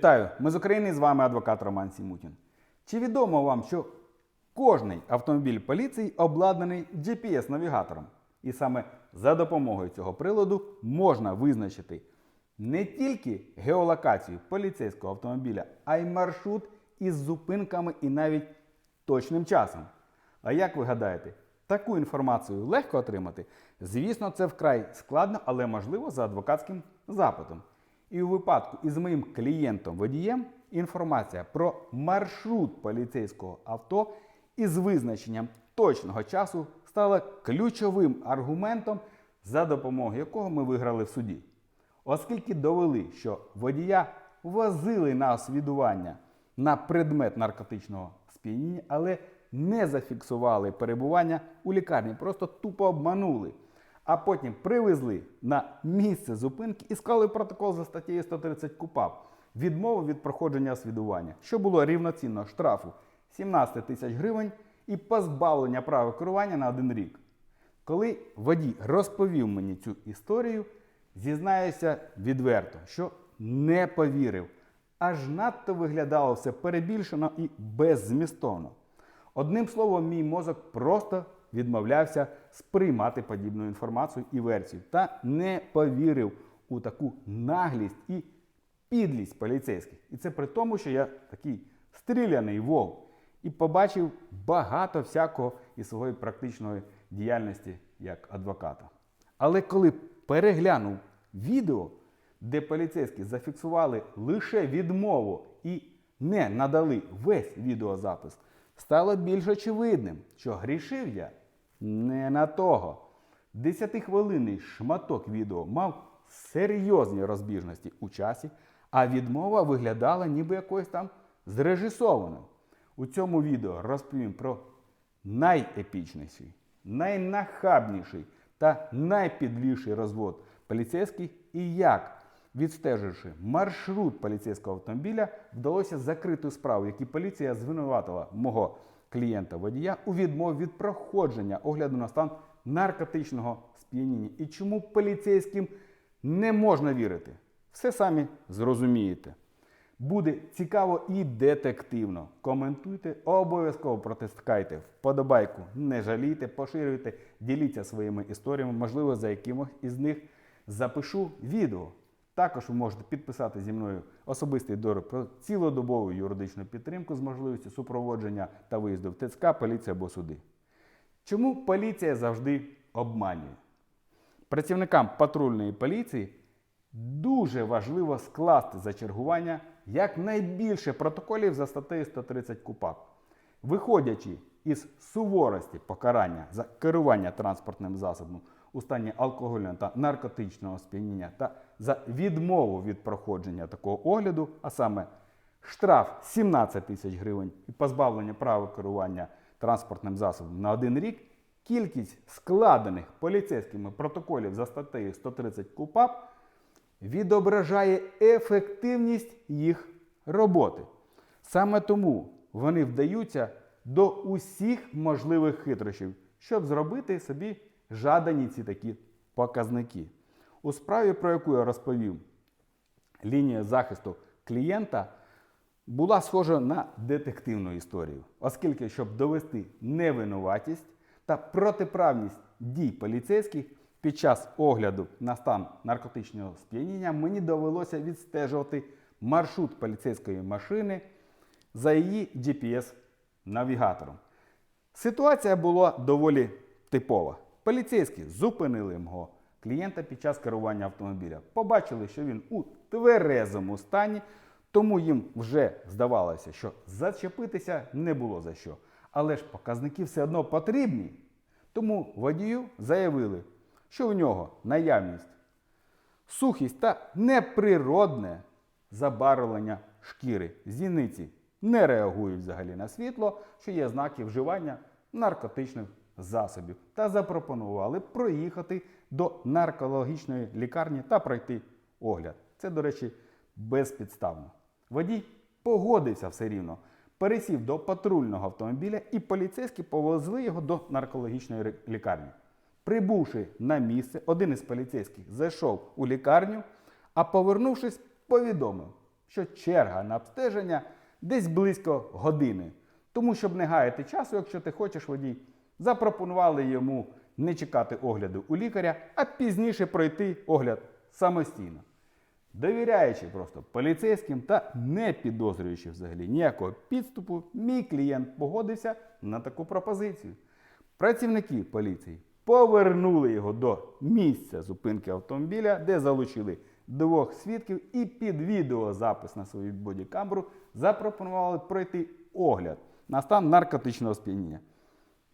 Вітаю! Ми з України з вами адвокат Роман Сімутін. Чи відомо вам, що кожний автомобіль поліції обладнаний GPS-навігатором? І саме за допомогою цього приладу можна визначити не тільки геолокацію поліцейського автомобіля, а й маршрут із зупинками і навіть точним часом. А як ви гадаєте, таку інформацію легко отримати? Звісно, це вкрай складно, але можливо за адвокатським запитом. І у випадку із моїм клієнтом-водієм інформація про маршрут поліцейського авто із визначенням точного часу стала ключовим аргументом, за допомогою якого ми виграли в суді. Оскільки довели, що водія возили на освідування на предмет наркотичного сп'яніння, але не зафіксували перебування у лікарні, просто тупо обманули. А потім привезли на місце зупинки і склали протокол за статтею 130 КУПАП відмову від проходження освідування, що було рівноцінно штрафу 17 тисяч гривень і позбавлення права керування на один рік. Коли водій розповів мені цю історію, зізнаюся відверто, що не повірив. Аж надто виглядало все перебільшено і беззмістовно. Одним словом, мій мозок просто відмовлявся сприймати подібну інформацію і версію та не повірив у таку наглість і підлість поліцейських. І це при тому, що я такий стріляний вовк і побачив багато всякого із своєї практичної діяльності як адвоката. Але коли переглянув відео, де поліцейські зафіксували лише відмову і не надали весь відеозапис, стало більш очевидним, що грішив я не на того. Десятихвилинний шматок відео мав серйозні розбіжності у часі, а відмова виглядала ніби якоюсь там зрежисованою. У цьому відео розповім про найепічніший, найнахабніший та найпідліший розвод поліцейських і як, відстеживши маршрут поліцейського автомобіля, вдалося закрити справу, які поліція звинуватила мого клієнта-водія у відмові від проходження огляду на стан наркотичного сп'яніння. І чому поліцейським не можна вірити? Все самі зрозумієте. Буде цікаво і детективно. Коментуйте, обов'язково протискайте вподобайку, не жалійте, поширюйте, діліться своїми історіями, можливо, за якимось із них запишу відео. Також ви можете підписати зі мною особистий договір про цілодобову юридичну підтримку з можливістю супроводження та виїзду в ТЦК, поліція або суди. Чому поліція завжди обманює? Працівникам патрульної поліції дуже важливо скласти за чергування якнайбільше протоколів за статтею 130 КУПАП. Виходячи із суворості покарання за керування транспортним засобом у стані алкогольного та наркотичного сп'яніння та за відмову від проходження такого огляду, а саме штраф 17 тисяч гривень і позбавлення права керування транспортним засобом на один рік, кількість складених поліцейськими протоколів за статтею 130 КУПАП відображає ефективність їх роботи. Саме тому вони вдаються до усіх можливих хитрощів, щоб зробити собі жадані ці такі показники. У справі, про яку я розповів, лінія захисту клієнта була схожа на детективну історію, оскільки, щоб довести невинуватість та протиправність дій поліцейських під час огляду на стан наркотичного сп'яніння, мені довелося відстежувати маршрут поліцейської машини за її GPS-навігатором. Ситуація була доволі типова. Поліцейські зупинили мого клієнта під час керування автомобіля. Побачили, що він у тверезому стані, тому їм вже здавалося, що зачепитися не було за що. Але ж показники все одно потрібні. Тому водію заявили, що у нього наявність, сухість та неприродне забарвлення шкіри. Зіниці не реагують взагалі на світло, що є знаки вживання наркотичних засобів, та запропонували проїхати до наркологічної лікарні та пройти огляд. Це, до речі, безпідставно. Водій погодився все рівно, пересів до патрульного автомобіля, і поліцейські повезли його до наркологічної лікарні. Прибувши на місце, один із поліцейських зайшов у лікарню, а повернувшись, повідомив, що черга на обстеження десь близько години. Тому, щоб не гаяти часу, якщо ти хочеш водій, запропонували йому не чекати огляду у лікаря, а пізніше пройти огляд самостійно. Довіряючи просто поліцейським та не підозрюючи взагалі ніякого підступу, мій клієнт погодився на таку пропозицію. Працівники поліції повернули його до місця зупинки автомобіля, де залучили двох свідків і під відеозапис на свою бодікамеру запропонували пройти огляд на стан наркотичного сп'яніння.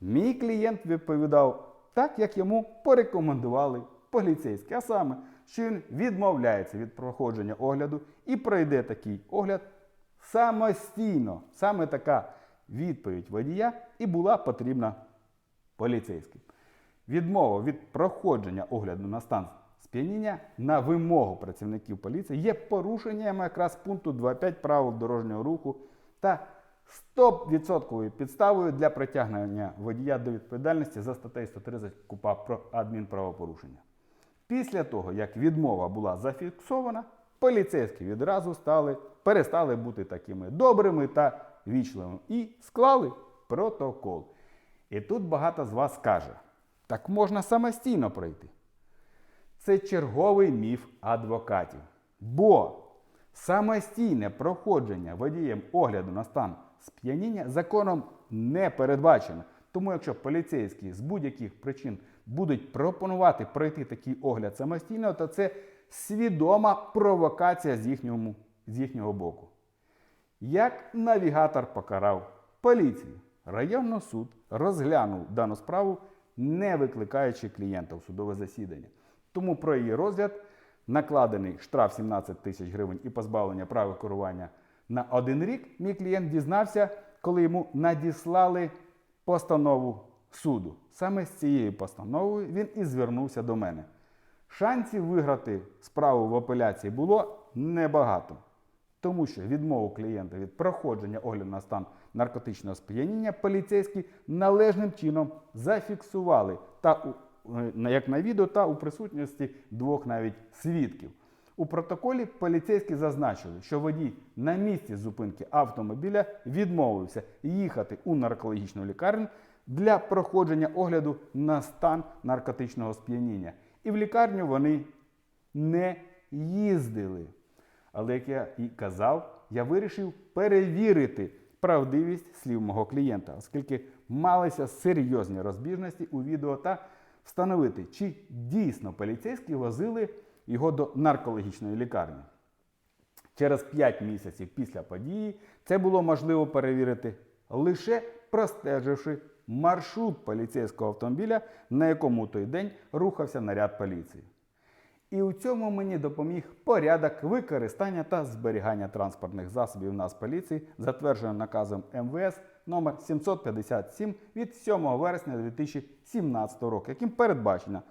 Мій клієнт відповідав так, як йому порекомендували поліцейські, а саме, що він відмовляється від проходження огляду і пройде такий огляд самостійно. Саме така відповідь водія і була потрібна поліцейським. Відмова від проходження огляду на стан сп'яніння на вимогу працівників поліції є порушенням якраз пункту 2.5 правил дорожнього руху та 100% підставою для притягнення водія до відповідальності за статтею 130 КУПА про адмінправопорушення. Після того, як відмова була зафіксована, поліцейські відразу стали, перестали бути такими добрими та вічливими і склали протокол. І тут багато з вас каже, так можна самостійно пройти. Це черговий міф адвокатів. Бо самостійне проходження водієм огляду на стан сп'яніння законом не передбачено. Тому якщо поліцейські з будь-яких причин будуть пропонувати пройти такий огляд самостійно, то це свідома провокація з їхнього, з їхнього боку. Як навігатор покарав поліцію, районний суд розглянув дану справу, не викликаючи клієнта в судове засідання. Тому про її розгляд накладений штраф 17 тисяч гривень і позбавлення права керування на один рік. Мій клієнт дізнався, коли йому надіслали постанову суду. Саме з цією постановою він і звернувся до мене. Шансів виграти справу в апеляції було небагато, тому що відмову клієнта від проходження огляду на стан наркотичного сп'яніння поліцейські належним чином зафіксували та е, як на відео, та у присутності двох навіть свідків. У протоколі поліцейські зазначили, що водій на місці зупинки автомобіля відмовився їхати у наркологічну лікарню для проходження огляду на стан наркотичного сп'яніння. І в лікарню вони не їздили. Але як я і казав, я вирішив перевірити правдивість слів мого клієнта, оскільки малися серйозні розбіжності у відео та встановити, чи дійсно поліцейські возили його до наркологічної лікарні. Через 5 місяців після події це було можливо перевірити лише простеживши маршрут поліцейського автомобіля, на якому той день рухався наряд поліції. І у цьому мені допоміг порядок використання та зберігання транспортних засобів Нацполіції, затверджений наказом МВС номер 757 від 7 вересня 2017 року, яким передбачено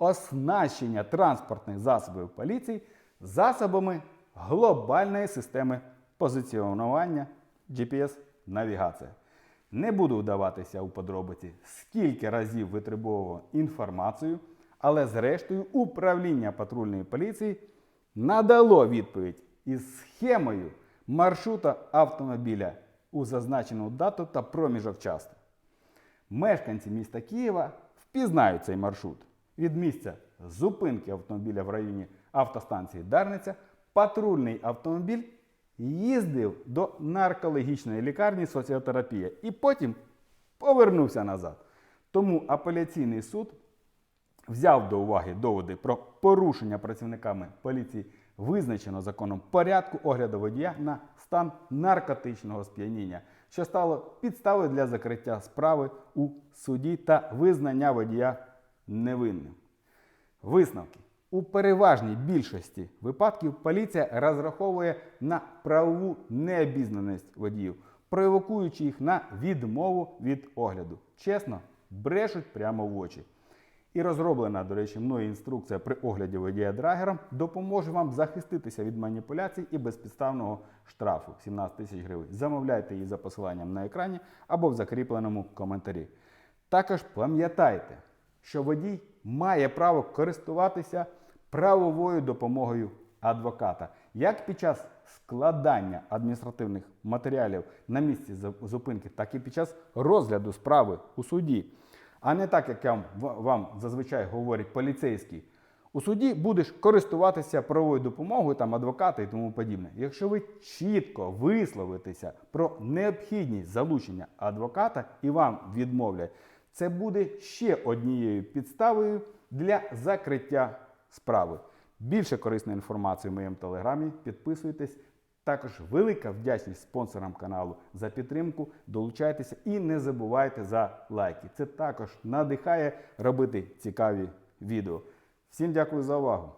оснащення транспортних засобів поліції засобами глобальної системи позиціонування GPS-навігація. Не буду вдаватися у подробиці, скільки разів витребовував інформацію, але зрештою управління патрульної поліції надало відповідь із схемою маршрута автомобіля у зазначену дату та проміжок часу. Мешканці міста Києва впізнають цей маршрут. Від місця зупинки автомобіля в районі автостанції Дарниця патрульний автомобіль їздив до наркологічної лікарні соціотерапія і потім повернувся назад. Тому апеляційний суд взяв до уваги доводи про порушення працівниками поліції визначено законом порядку огляду водія на стан наркотичного сп'яніння, що стало підставою для закриття справи у суді та визнання водія невинним. Висновки. У переважній більшості випадків поліція розраховує на правову необізнаність водіїв, провокуючи їх на відмову від огляду. Чесно, брешуть прямо в очі. І розроблена, до речі, мною інструкція при огляді водія драгером допоможе вам захиститися від маніпуляцій і безпідставного штрафу 17 тисяч гривень. Замовляйте її за посиланням на екрані або в закріпленому коментарі. Також пам'ятайте, що водій має право користуватися правовою допомогою адвоката як під час складання адміністративних матеріалів на місці зупинки, так і під час розгляду справи у суді. А не так, як вам- зазвичай говорить поліцейський. У суді будеш користуватися правовою допомогою, там адвоката і тому подібне. Якщо ви чітко висловитеся про необхідність залучення адвоката і вам відмовлять, це буде ще однією підставою для закриття справи. Більше корисної інформації в моєму телеграмі. Підписуйтесь. Також велика вдячність спонсорам каналу за підтримку. Долучайтеся і не забувайте за лайки. Це також надихає робити цікаві відео. Всім дякую за увагу!